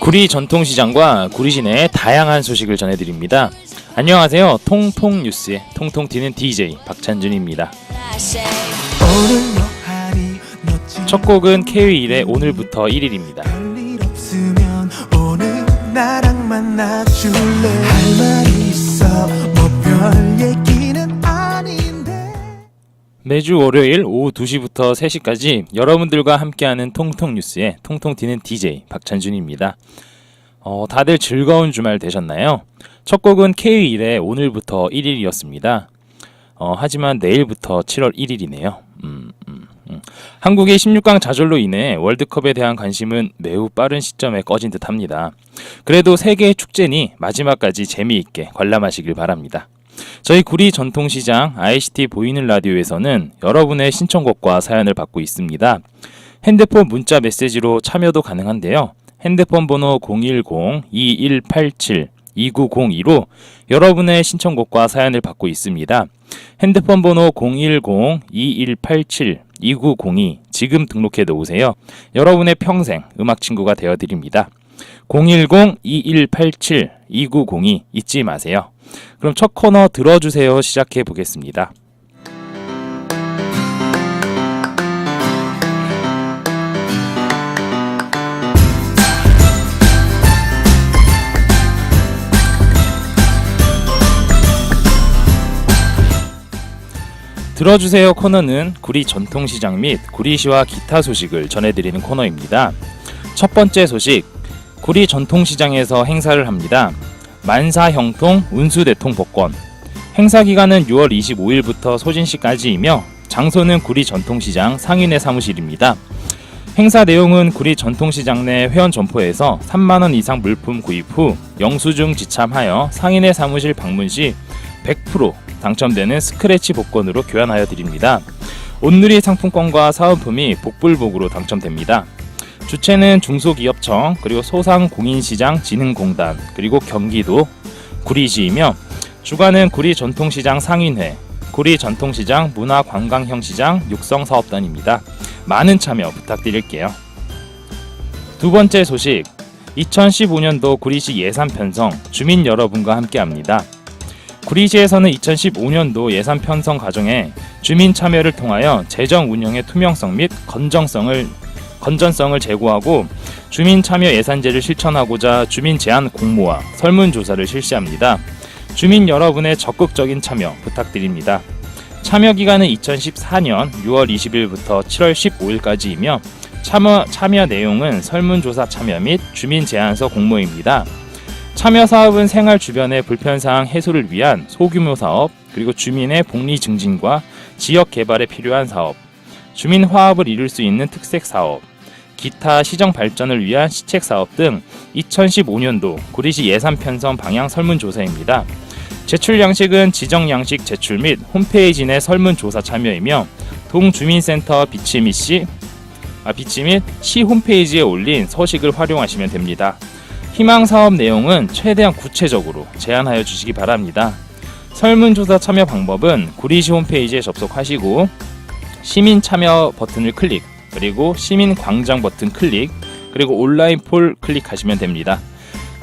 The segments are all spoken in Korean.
구리 전통시장과 구리 시내의 다양한 소식을 전해드립니다. 안녕하세요. 통통 뉴스의 통통 튀는 DJ 박찬준입니다. 첫 곡은 K1의 오늘부터 1일입니다. 별일 없으면 오늘 나랑 만나줄래 할말 있어 매주 월요일 오후 2시부터 3시까지 여러분들과 함께하는 통통 뉴스의 통통 튀는 DJ 박찬준입니다. 어, 다들 즐거운 주말 되셨나요? 첫 곡은 K1의 오늘부터 1일이었습니다. 어, 하지만 내일부터 7월 1일이네요. 음, 음, 음. 한국의 16강 좌절로 인해 월드컵에 대한 관심은 매우 빠른 시점에 꺼진 듯합니다. 그래도 세계의 축제니 마지막까지 재미있게 관람하시길 바랍니다. 저희 구리 전통시장 ICT 보이는 라디오에서는 여러분의 신청곡과 사연을 받고 있습니다. 핸드폰 문자 메시지로 참여도 가능한데요. 핸드폰 번호 010-2187-2902로 여러분의 신청곡과 사연을 받고 있습니다. 핸드폰 번호 010-2187-2902 지금 등록해 놓으세요. 여러분의 평생 음악 친구가 되어 드립니다. 010-2187-2902 잊지 마세요. 그럼 첫 코너 들어주세요 시작해 보겠습니다. 들어주세요 코너는 구리 전통시장 및 구리시와 기타 소식을 전해드리는 코너입니다. 첫 번째 소식, 구리 전통시장에서 행사를 합니다. 만사 형통 운수 대통 복권. 행사 기간은 6월 25일부터 소진시까지이며 장소는 구리 전통시장 상인회 사무실입니다. 행사 내용은 구리 전통시장 내 회원 점포에서 3만 원 이상 물품 구입 후 영수증 지참하여 상인회 사무실 방문 시 100% 당첨되는 스크래치 복권으로 교환하여 드립니다. 온누리 상품권과 사은품이 복불복으로 당첨됩니다. 주체는 중소기업청 그리고 소상공인시장진흥공단 그리고 경기도 구리시이며 주관은 구리 전통시장 상인회 구리 전통시장 문화관광형시장 육성사업단입니다. 많은 참여 부탁드릴게요. 두 번째 소식 2015년도 구리시 예산 편성 주민 여러분과 함께합니다. 구리시에서는 2015년도 예산 편성 과정에 주민 참여를 통하여 재정 운영의 투명성 및 건정성을 건전성을 제고하고 주민 참여 예산제를 실천하고자 주민 제안 공모와 설문조사를 실시합니다. 주민 여러분의 적극적인 참여 부탁드립니다. 참여 기간은 2014년 6월 20일부터 7월 15일까지이며 참여, 참여 내용은 설문조사 참여 및 주민 제안서 공모입니다. 참여 사업은 생활 주변의 불편사항 해소를 위한 소규모 사업, 그리고 주민의 복리 증진과 지역 개발에 필요한 사업, 주민 화합을 이룰 수 있는 특색 사업, 기타 시정 발전을 위한 시책 사업 등 2015년도 구리시 예산 편성 방향 설문조사입니다. 제출 양식은 지정 양식 제출 및 홈페이지 내 설문조사 참여이며 동주민센터 비치미 시 아, 비치 및 시 홈페이지에 올린 서식을 활용하시면 됩니다. 희망 사업 내용은 최대한 구체적으로 제안하여 주시기 바랍니다. 설문조사 참여 방법은 구리시 홈페이지에 접속하시고 시민 참여 버튼을 클릭 그리고 시민 광장 버튼 클릭 그리고 온라인 폴 클릭하시면 됩니다.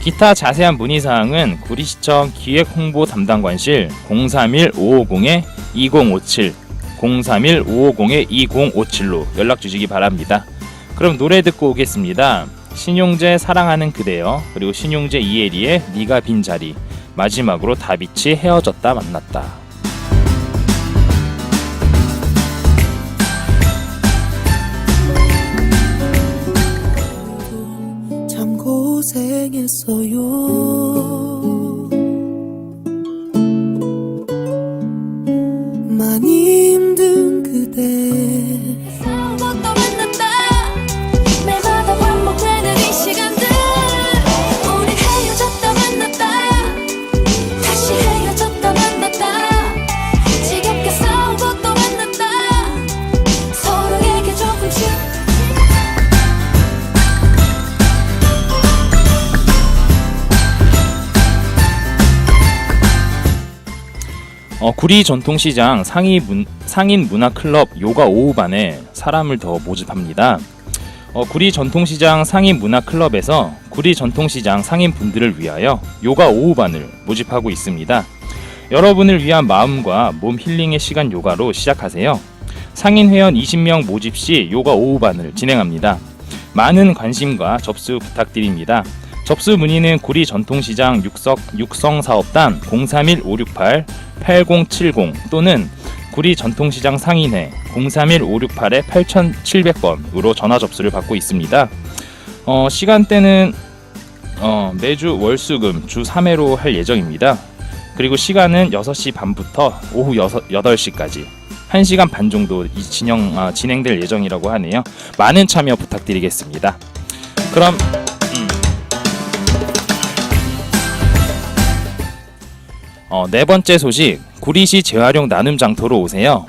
기타 자세한 문의 사항은 구리시청 기획홍보 담당관실 031-550-2057 031-550-2057로 연락 주시기 바랍니다. 그럼 노래 듣고 오겠습니다. 신용재 사랑하는 그대여 그리고 신용재 이혜리의 네가 빈 자리 마지막으로 다비치 헤어졌다 만났다. 생했어요 구리 전통시장 상위 문, 상인 문화클럽 요가 오후반에 사람을 더 모집합니다. 어, 구리 전통시장 상인 문화클럽에서 구리 전통시장 상인분들을 위하여 요가 오후반을 모집하고 있습니다. 여러분을 위한 마음과 몸 힐링의 시간 요가로 시작하세요. 상인 회원 20명 모집 시 요가 오후반을 진행합니다. 많은 관심과 접수 부탁드립니다. 접수 문의는 구리 전통시장 육석, 육성사업단 031-568-8070 또는 구리 전통시장 상인회 031-568-8700번으로 전화 접수를 받고 있습니다. 어, 시간대는 어, 매주 월수금 주 3회로 할 예정입니다. 그리고 시간은 6시 반부터 오후 6, 8시까지 1시간 반 정도 이 진영, 아, 진행될 예정이라고 하네요. 많은 참여 부탁드리겠습니다. 그럼 어, 네 번째 소식 구리시 재활용 나눔 장터로 오세요.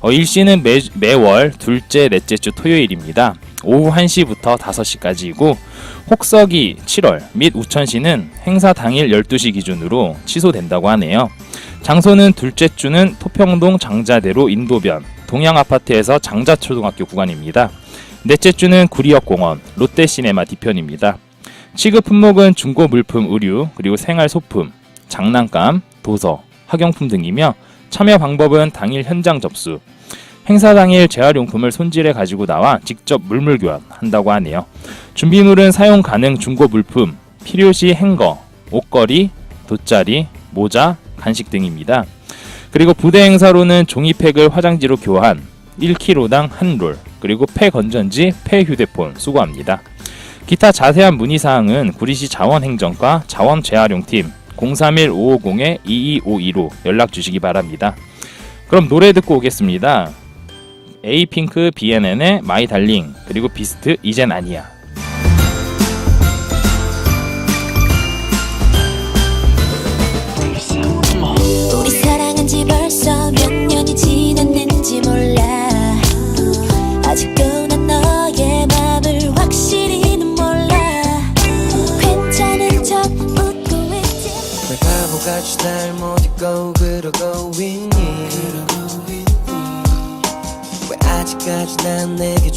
어, 일시는 매, 매월 둘째 넷째 주 토요일입니다. 오후 1시부터 5시까지이고 혹서기 7월 및 우천시는 행사 당일 12시 기준으로 취소된다고 하네요. 장소는 둘째 주는 토평동 장자대로 인도변 동양아파트에서 장자초등학교 구간입니다. 넷째 주는 구리역공원 롯데시네마 뒤편입니다. 취급 품목은 중고 물품 의류 그리고 생활 소품, 장난감, 도서, 학용품 등이며 참여 방법은 당일 현장 접수, 행사 당일 재활용품을 손질해 가지고 나와 직접 물물 교환한다고 하네요. 준비물은 사용 가능 중고 물품, 필요시 행거, 옷걸이, 돗자리, 모자, 간식 등입니다. 그리고 부대 행사로는 종이팩을 화장지로 교환, 1kg당 한 롤, 그리고 폐 건전지, 폐 휴대폰 수고합니다. 기타 자세한 문의 사항은 구리시 자원행정과 자원재활용팀 031-550-2252로 연락 주시기 바랍니다. 그럼 노래 듣고 오겠습니다. 에이핑크 BNN의 마이 달링 그리고 비스트 이젠 아니야. 지 몰라 아직도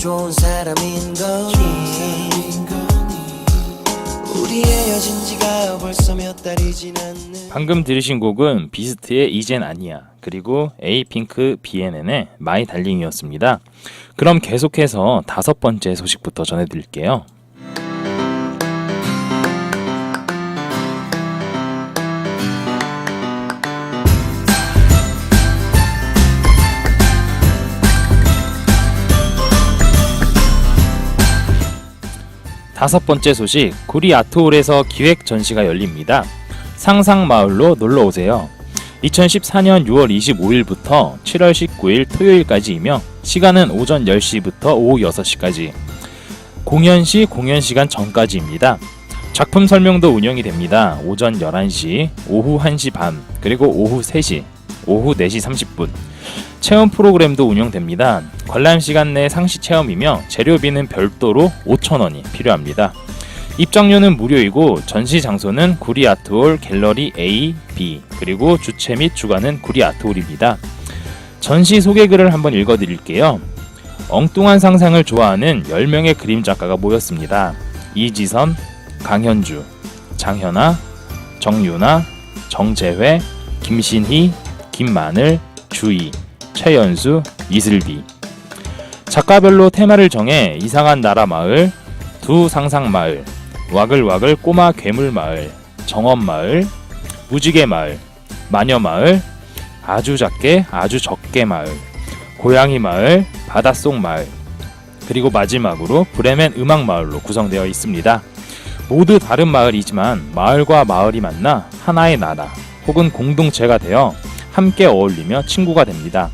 좋은 사람인 거니 우리 헤어진 지가 벌써 몇 달이 지났네 방금 들으신 곡은 비스트의 이젠 아니야 그리고 에이핑크 BNN의 마이 달링이었습니다. 그럼 계속해서 다섯 번째 소식부터 전해드릴게요. 다섯 번째 소식 구리 아트홀에서 기획 전시가 열립니다. 상상마을로 놀러 오세요. 2014년 6월 25일부터 7월 19일 토요일까지이며 시간은 오전 10시부터 오후 6시까지. 공연 시 공연 시간 전까지입니다. 작품 설명도 운영이 됩니다. 오전 11시, 오후 1시 반, 그리고 오후 3시, 오후 4시 30분. 체험 프로그램도 운영됩니다. 관람 시간 내 상시 체험이며 재료비는 별도로 5,000원이 필요합니다. 입장료는 무료이고 전시 장소는 구리 아트홀 갤러리 A, B 그리고 주최 및 주관은 구리 아트홀입니다. 전시 소개글을 한번 읽어드릴게요. 엉뚱한 상상을 좋아하는 10명의 그림 작가가 모였습니다. 이지선, 강현주, 장현아, 정유나, 정재회, 김신희, 김마늘, 주희, 최연수, 이슬비. 작가별로 테마를 정해 이상한 나라 마을, 두 상상 마을, 와글와글 꼬마 괴물 마을, 정원 마을, 무지개 마을, 마녀 마을, 아주 작게 아주 적게 마을, 고양이 마을, 바닷속 마을, 그리고 마지막으로 브레멘 음악 마을로 구성되어 있습니다. 모두 다른 마을이지만 마을과 마을이 만나 하나의 나라 혹은 공동체가 되어 함께 어울리며 친구가 됩니다.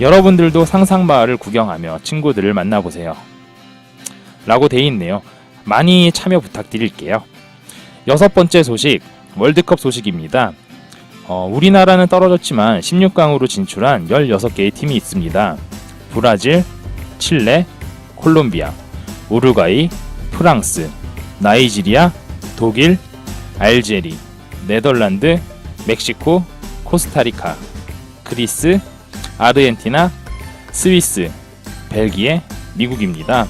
여러분들도 상상 마을을 구경하며 친구들을 만나보세요. 라고 돼 있네요. 많이 참여 부탁드릴게요. 여섯 번째 소식, 월드컵 소식입니다. 어, 우리나라는 떨어졌지만 16강으로 진출한 16개의 팀이 있습니다. 브라질, 칠레, 콜롬비아, 우루과이, 프랑스, 나이지리아, 독일, 알제리, 네덜란드, 멕시코, 코스타리카, 그리스, 아르헨티나, 스위스, 벨기에, 미국입니다.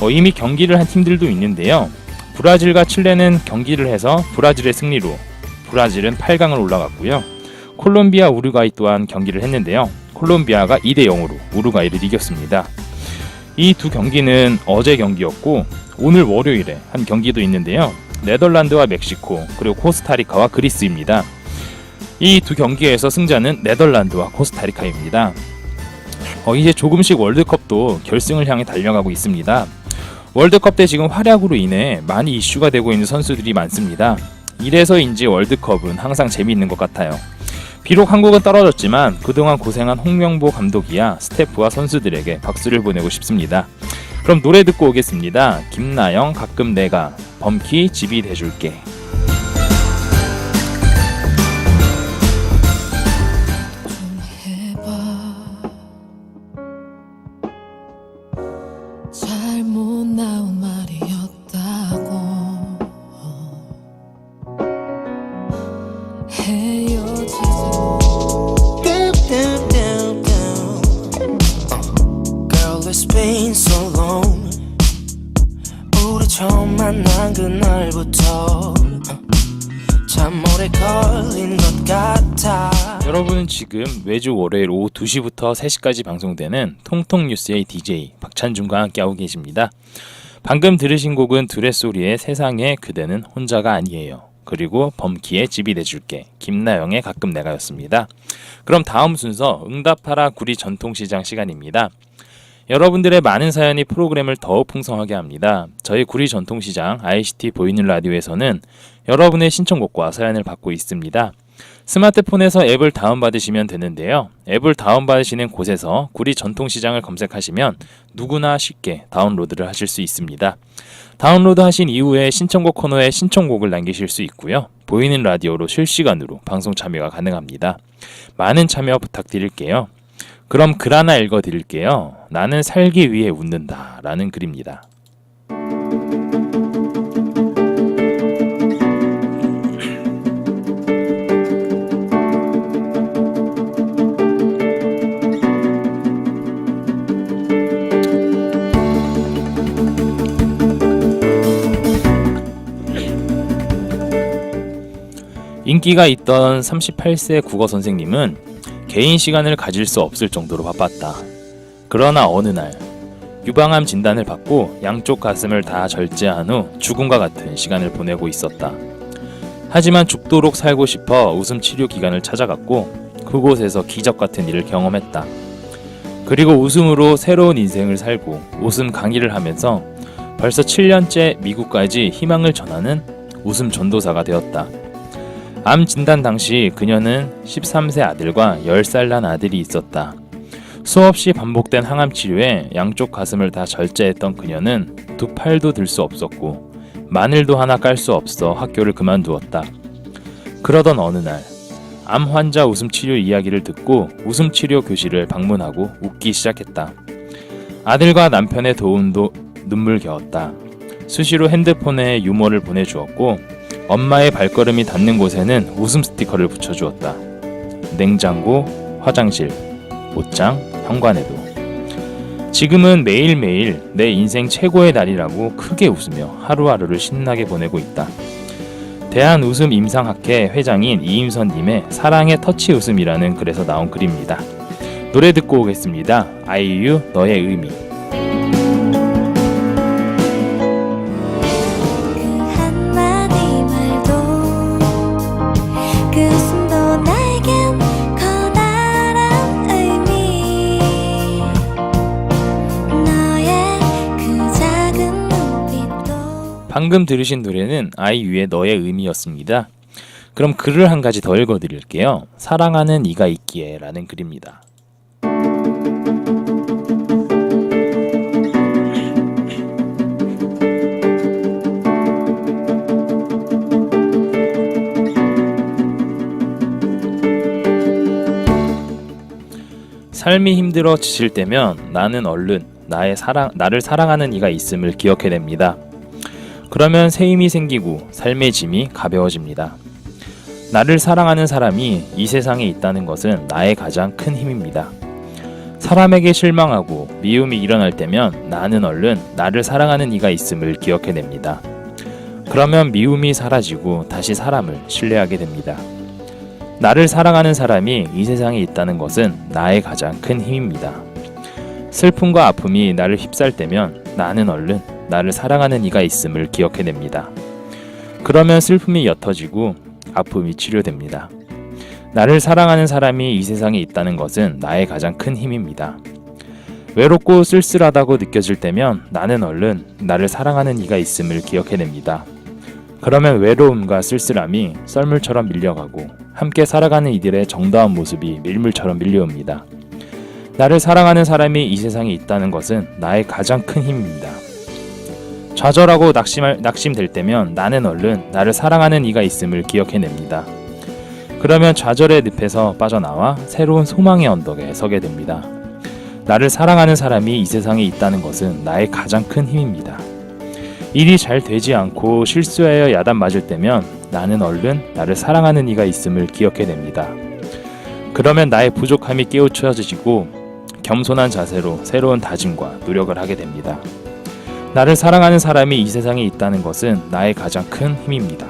어, 이미 경기를 한 팀들도 있는데요. 브라질과 칠레는 경기를 해서 브라질의 승리로 브라질은 8강을 올라갔고요. 콜롬비아, 우루과이 또한 경기를 했는데요. 콜롬비아가 2대 0으로 우루과이를 이겼습니다. 이 두 경기는 어제 경기였고 오늘 월요일에 한 경기도 있는데요. 네덜란드와 멕시코 그리고 코스타리카와 그리스입니다. 이 두 경기에서 승자는 네덜란드와 코스타리카입니다. 어, 이제 조금씩 월드컵도 결승을 향해 달려가고 있습니다. 월드컵 때 지금 활약으로 인해 많이 이슈가 되고 있는 선수들이 많습니다. 이래서인지 월드컵은 항상 재미있는 것 같아요. 비록 한국은 떨어졌지만 그동안 고생한 홍명보 감독이야 스태프와 선수들에게 박수를 보내고 싶습니다. 그럼 노래 듣고 오겠습니다. 김나영 가끔 내가 범키 집이 돼줄게. 만난 그날부터 참 오래 걸린 것 같아. 여러분은 지금 매주 월요일 오후 2시부터 3시까지 방송되는 통통 뉴스의 DJ 박찬준과 함께하고 계십니다. 방금 들으신 곡은 드레소리의 세상에 그대는 혼자가 아니에요. 그리고 범키의 집이 돼줄게 김나영의 가끔 내가였습니다. 그럼 다음 순서 응답하라 구리 전통시장 시간입니다. 여러분들의 많은 사연이 프로그램을 더욱 풍성하게 합니다. 저희 구리 전통시장 ICT 보이는 라디오에서는 여러분의 신청곡과 사연을 받고 있습니다. 스마트폰에서 앱을 다운받으시면 되는데요. 앱을 다운받으시는 곳에서 구리 전통시장을 검색하시면 누구나 쉽게 다운로드를 하실 수 있습니다. 다운로드 하신 이후에 신청곡 코너에 신청곡을 남기실 수 있고요. 보이는 라디오로 실시간으로 방송 참여가 가능합니다. 많은 참여 부탁드릴게요. 그럼 글 하나 읽어 드릴게요. 나는 살기 위해 웃는다. 라는 글입니다. 인기가 있던 38세 국어 선생님은 개인 시간을 가질 수 없을 정도로 바빴다. 그러나 어느 날 유방암 진단을 받고 양쪽 가슴을 다 절제한 후 죽음과 같은 시간을 보내고 있었다. 하지만 죽도록 살고 싶어 웃음 치료 기관을 찾아갔고 그곳에서 기적 같은 일을 경험했다. 그리고 웃음으로 새로운 인생을 살고 웃음 강의를 하면서 벌써 7년째 미국까지 희망을 전하는 웃음 전도사가 되었다. 암 진단 당시 그녀는 13세 아들과 10살 난 아들이 있었다. 수없이 반복된 항암 치료에 양쪽 가슴을 다 절제했던 그녀는 두 팔도 들 수 없었고 마늘도 하나 깔 수 없어 학교를 그만두었다. 그러던 어느 날, 암 환자 웃음 치료 이야기를 듣고 웃음 치료 교실을 방문하고 웃기 시작했다. 아들과 남편의 도움도 눈물겨웠다. 수시로 핸드폰에 유머를 보내주었고 엄마의 발걸음이 닿는 곳에는 웃음 스티커를 붙여주었다. 냉장고, 화장실, 옷장, 현관에도. 지금은 매일매일 내 인생 최고의 날이라고 크게 웃으며 하루하루를 신나게 보내고 있다. 대한웃음 임상학회 회장인 이임선님의 사랑의 터치 웃음이라는 글에서 나온 글입니다. 노래 듣고 오겠습니다. 아이유 너의 의미. 방금 들으신 노래는 아이유의 너의 의미였습니다. 그럼 글을 한 가지 더 읽어드릴게요. 사랑하는 이가 있기에 라는 글입니다. 삶이 힘들어 지칠 때면 나는 얼른 나의 사랑 나를 사랑하는 이가 있음을 기억해냅니다. 그러면 새 힘이 생기고 삶의 짐이 가벼워집니다. 나를 사랑하는 사람이 이 세상에 있다는 것은 나의 가장 큰 힘입니다. 사람에게 실망하고 미움이 일어날 때면 나는 얼른 나를 사랑하는 이가 있음을 기억해냅니다. 그러면 미움이 사라지고 다시 사람을 신뢰하게 됩니다. 나를 사랑하는 사람이 이 세상에 있다는 것은 나의 가장 큰 힘입니다. 슬픔과 아픔이 나를 휩쌀 때면 나는 얼른 나를 사랑하는 이가 있음을 기억해냅니다. 그러면 슬픔이 옅어지고 아픔이 치료됩니다. 나를 사랑하는 사람이 이 세상에 있다는 것은 나의 가장 큰 힘입니다. 외롭고 쓸쓸하다고 느껴질 때면 나는 얼른 나를 사랑하는 이가 있음을 기억해냅니다. 그러면 외로움과 쓸쓸함이 썰물처럼 밀려가고 함께 살아가는 이들의 정다운 모습이 밀물처럼 밀려옵니다. 나를 사랑하는 사람이 이 세상에 있다는 것은 나의 가장 큰 힘입니다. 좌절하고 낙심할, 낙심될 때면 나는 얼른 나를 사랑하는 이가 있음을 기억해냅니다. 그러면 좌절의 늪에서 빠져나와 새로운 소망의 언덕에 서게 됩니다. 나를 사랑하는 사람이 이 세상에 있다는 것은 나의 가장 큰 힘입니다. 일이 잘 되지 않고 실수하여 야단 맞을 때면 나는 얼른 나를 사랑하는 이가 있음을 기억해냅니다. 그러면 나의 부족함이 깨우쳐지고 겸손한 자세로 새로운 다짐과 노력을 하게 됩니다. 나를 사랑하는 사람이 이 세상에 있다는 것은 나의 가장 큰 힘입니다.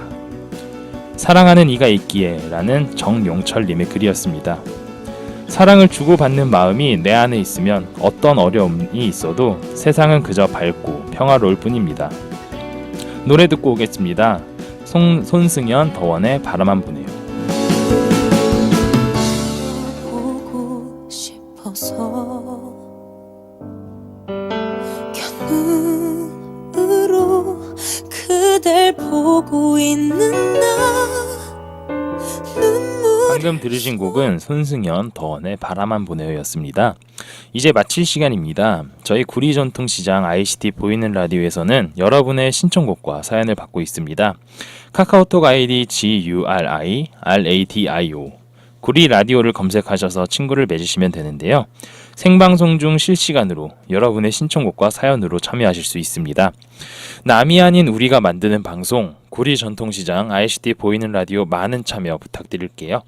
사랑하는 이가 있기에 라는 정용철님의 글이었습니다. 사랑을 주고받는 마음이 내 안에 있으면 어떤 어려움이 있어도 세상은 그저 밝고 평화로울 뿐입니다. 노래 듣고 오겠습니다. 손, 손승연 더원의 바라만 보네요. 보고 있는 나 방금 들으신 곡은 손승연 더원의 바라만 보내요였습니다. 이제 마칠 시간입니다. 저희 구리 전통 시장 ICT 보이는 라디오에서는 여러분의 신청곡과 사연을 받고 있습니다. 카카오톡 아이디 GURI RADIO 구리 라디오를 검색하셔서 친구를 맺으시면 되는데요. 생방송 중 실시간으로 여러분의 신청곡과 사연으로 참여하실 수 있습니다. 남이 아닌 우리가 만드는 방송 구리 전통시장 ICT 보이는 라디오 많은 참여 부탁드릴게요.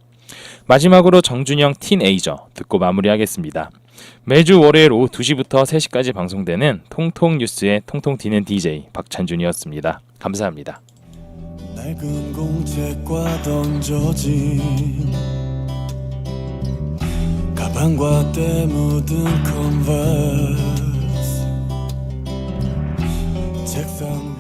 마지막으로 정준영 틴에이저 듣고 마무리하겠습니다. 매주 월요일 오후 2시부터 3시까지 방송되는 통통 뉴스의 통통 튀는 DJ 박찬준이었습니다. 감사합니다. 가방과 때 묻은 컨버스. 책상